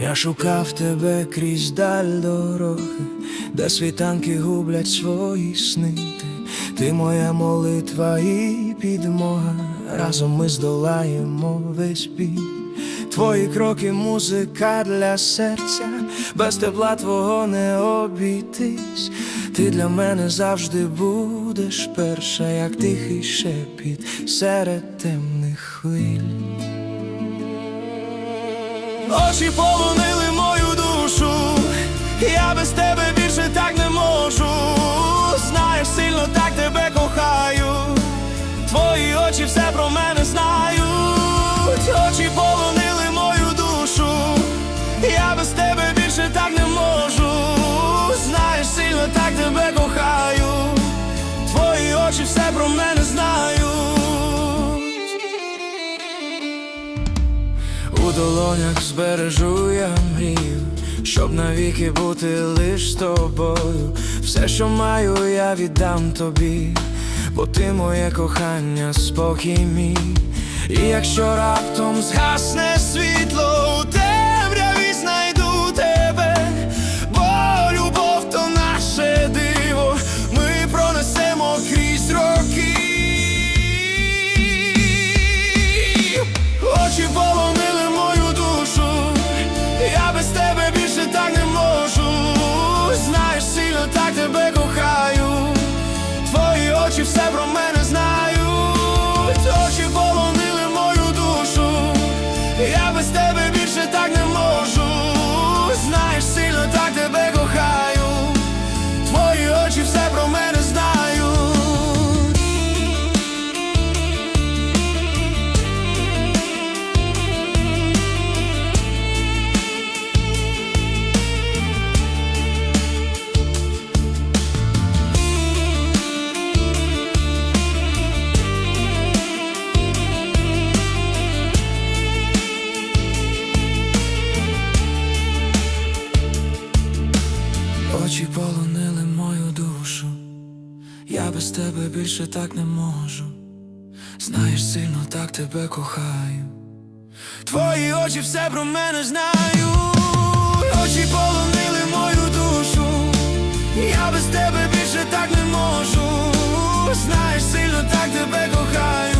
Я шукав тебе крізь даль дороги, де світанки гублять свої сни. Ти, моя молитва і підмога. Разом ми здолаємо весь бій. Твої кроки, музика для серця, без тепла твого не обійтись. Ти для мене завжди будеш перша, як тихий шепіт серед темних хвиль. Очі полонили долонях збережу я мрію, щоб навіки бути лиш тобою. Все, що маю, я віддам тобі, бо ти моє кохання, спокій мій. І якщо раптом згасне світло, у темряві Очі полонили мою душу, я без тебе більше так не можу. Знаєш, сильно так тебе кохаю. Твої очі все про мене знають. Очі полонили мою душу. Я без тебе більше так не можу. Знаєш, сильно так тебе кохаю.